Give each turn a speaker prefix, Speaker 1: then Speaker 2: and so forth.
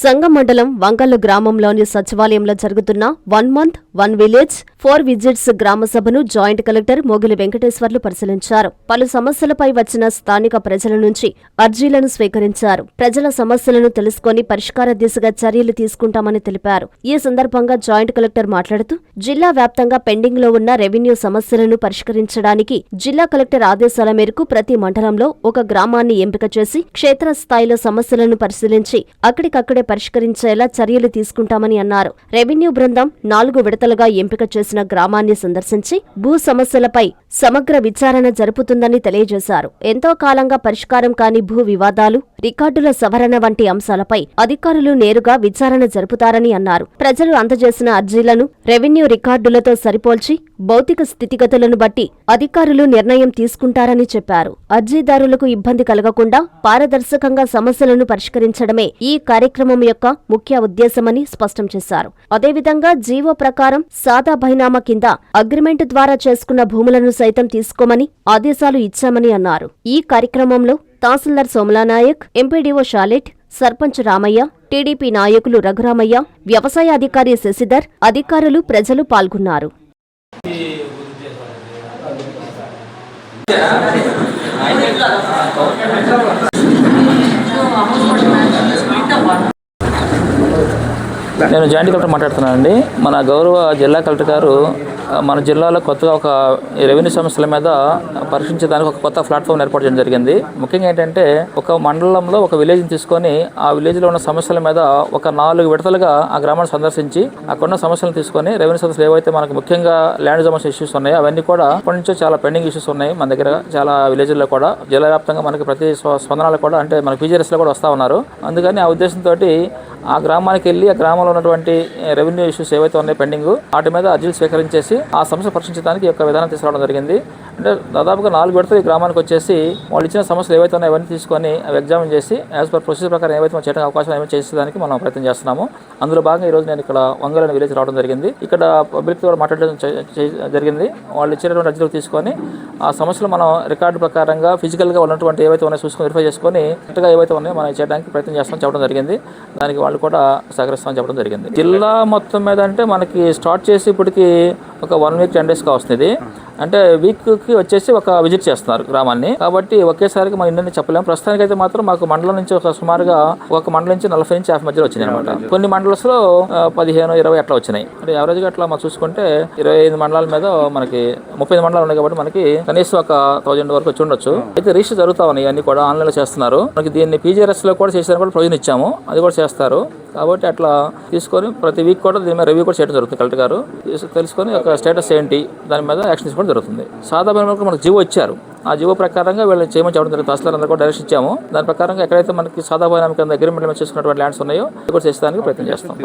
Speaker 1: సంగం మండలం వంగల్లు గ్రామంలోని సచివాలయంలో జరుగుతున్న one month one village four visits గ్రామ సభను జాయింట్ కలెక్టర్ మోగిలి వెంకటేశ్వర్లు పరిశీలించారు. పలు సమస్యలపై వచ్చిన స్థానిక ప్రజల నుంచి అర్జీలను స్వీకరించారు. ప్రజల సమస్యలను తెలుసుకొని పరిష్కార దిశగా చర్యలు తీసుకుంటామని తెలిపారు. ఈ సందర్భంగా జాయింట్ కలెక్టర్ మాట్లాడుతూ జిల్లా వ్యాప్తంగా పెండింగ్లో ఉన్న రెవెన్యూ సమస్యలను పరిష్కరించడానికి జిల్లా కలెక్టర్ ఆదేశాల మేరకు ప్రతి మండలంలో ఒక గ్రామాన్ని ఎంపిక చేసి క్షేత్రస్థాయిలో సమస్యలను పరిశీలించి అక్కడికక్కడే పరిష్కరించేలా చర్యలు తీసుకుంటామని అన్నారు. రెవెన్యూ బృందం నాలుగు విడతలుగా ఎంపిక చేసిన గ్రామాన్ని సందర్శించి భూ సమస్యలపై సమగ్ర విచారణ జరుపుతుందని తెలియజేశారు. ఎంతో కాలంగా పరిష్కారం కాని భూ వివాదాలు రికార్డుల సవరణ వంటి అంశాలపై అధికారులు నేరుగా విచారణ జరుపుతారని అన్నారు. ప్రజలు అందజేసిన అర్జీలను రెవెన్యూ రికార్డులతో సరిపోల్చి భౌతిక స్థితిగతులను బట్టి అధికారులు నిర్ణయం తీసుకుంటారని చెప్పారు. అర్జీదారులకు ఇబ్బంది కలగకుండా పారదర్శకంగా సమస్యలను పరిష్కరించడమే ఈ కార్యక్రమం యొక్క ముఖ్య ఉద్దేశమని స్పష్టం చేశారు. అదేవిధంగా జీవో ప్రకారం సాదా బైనామా కింద అగ్రిమెంట్ ద్వారా చేసుకున్న భూములను సైతం తీసుకోమని ఆదేశాలు ఇచ్చామని అన్నారు. ఈ కార్యక్రమంలో తహసీల్దార్ సోమలానాయక్ ఎంపీడీఓ షాలెట్ సర్పంచ్ రామయ్య టీడీపీ నాయకులు రఘురామయ్య వ్యవసాయ అధికారి శశిధర్ అధికారులు ప్రజలు పాల్గొన్నారు.
Speaker 2: నేను జాయింట్ కలెక్టర్ మాట్లాడుతున్నానండి. మన గౌరవ జిల్లా కలెక్టర్ గారు మన జిల్లాలో కొత్తగా ఒక రెవెన్యూ సమస్యల మీద పరీక్షించడానికి ఒక కొత్త ప్లాట్ఫామ్ ఏర్పాటు చేయడం జరిగింది. ముఖ్యంగా ఏంటంటే ఒక మండలంలో ఒక విలేజ్ని తీసుకొని ఆ విలేజ్లో ఉన్న సమస్యల మీద ఒక నాలుగు విడతలుగా ఆ గ్రామాన్ని సందర్శించి అక్కడ ఉన్న సమస్యలను తీసుకొని రెవెన్యూ సమస్యలు ఏవైతే మనకు ముఖ్యంగా ల్యాండ్ సమస్య ఇష్యూస్ ఉన్నాయో అవన్నీ కూడా అప్పటి నుంచో చాలా పెండింగ్ ఇష్యూస్ ఉన్నాయి మన దగ్గర చాలా విలేజ్లో కూడా. జిల్లా వ్యాప్తంగా మనకి ప్రతి స్పందనలు కూడా అంటే మన పీజీఎస్లో కూడా వస్తూ ఉన్నారు. అందుకని ఆ ఉద్దేశంతో ఆ గ్రామానికి వెళ్ళి ఆ గ్రామంలో ఉన్నటువంటి రెవెన్యూ ఇష్యూస్ ఏవైతే ఉన్నాయో పెండింగ్ వాటి మీద అర్జీలు స్వీకరించేసి ఆ సమస్య పరిష్కరించడానికి యొక్క విధానం తీసుకురావడం జరిగింది. అంటే దాదాపుగా నాలుగు విడతలు ఈ గ్రామానికి వచ్చేసి వాళ్ళు ఇచ్చిన సమస్యలు ఏవైతే ఉన్నాయో అవన్నీ తీసుకొని అవి ఎగ్జామిన్ చేసి యాజ్ పర్ ప్రొసీజర్ ప్రకారం ఏవైతే మనం చేయడానికి అవకాశం ఏమైనా చేసేదానికి మనం ప్రయత్నం చేస్తున్నాము. అందులో భాగంగా ఈ రోజు నేను ఇక్కడ వంగలని విలేజ్ రావడం జరిగింది. ఇక్కడ పబ్లిక్ కూడా మాట్లాడడం జరిగింది. వాళ్ళు ఇచ్చినటువంటి అర్జీలు తీసుకొని ఆ సమస్యలు మనం రికార్డు ప్రకారంగా ఫిజికల్గా ఉన్నటువంటి ఏవైతే ఉన్నాయో చూసుకొని వెరిఫై చేసుకొని కరెక్ట్గా ఏవైతే ఉన్నాయో మనం చేయడానికి ప్రయత్నం చేస్తాం చెప్పడం జరిగింది. దానికి వాళ్ళు కూడా సహకరిస్తామని చెప్పడం జరిగింది. జిల్లా మొత్తం మీద అంటే మనకి స్టార్ట్ చేసి ఇప్పటికి ఒక వన్ వీక్ టెన్ డేస్గా వస్తుంది అంటే వీక్కి వచ్చేసి ఒక విజిట్ చేస్తున్నారు గ్రామాన్ని. కాబట్టి ఒకేసారికి మనం ఇన్ని చెప్పలేము ప్రస్తుతానికి అయితే మాత్రం మాకు మండలం నుంచి ఒక సుమారుగా ఒక మండలం నుంచి నలభై నుంచి యాభై మధ్యలో వచ్చినాయి అనమాట కొన్ని మండలస్లో ఆ, పదిహేను ఇరవై అట్లా వచ్చినాయి. అంటే యావరేజ్గా అట్లా మనం చూసుకుంటే ఇరవై ఐదు మండలాల మీద మనకి ముప్పై ఐదు మండలాలు ఉన్నాయి కాబట్టి మనకి కనీసం ఒక థౌజండ్ వరకు వచ్చి ఉండొచ్చు. అయితే రిజిస్టర్ జరుగుతా ఉన్నాయి అన్ని కూడా ఆన్లైన్లో చేస్తున్నారు. మనకి దీన్ని పీజీఆర్ఎస్లో కూడా చేసేదానికి కూడా ప్రొవిజన్ ఇచ్చాము. అది కూడా చేస్తారు. కాబట్టి అట్లా తీసుకొని ప్రతి వీక్ కూడా దీని మీద రివ్యూ కూడా చేయడం జరుగుతుంది కలెక్టర్ గారు. తెలుసుకొని ఒక స్టేటస్ ఏంటి దాని మీద యాక్షన్ తీసుకోవడం జరుగుతుంది. సాధారణ మనకు జీవో ఇచ్చారు. ఆ జీవో ప్రకారంగా వీళ్ళని చేయమని చెప్పడం జరిగింది. తహసీల్దార్ అందరూ కూడా డైరెక్షన్ ఇచ్చాము. దాని ప్రకారంగా ఎక్కడైతే మనకి సాధారణ కింద అగ్రిమెంట్ చేసుకున్నటువంటి ల్యాండ్స్ ఉన్నాయో అది కూడా చేసేదానికి ప్రయత్నం చేస్తాం.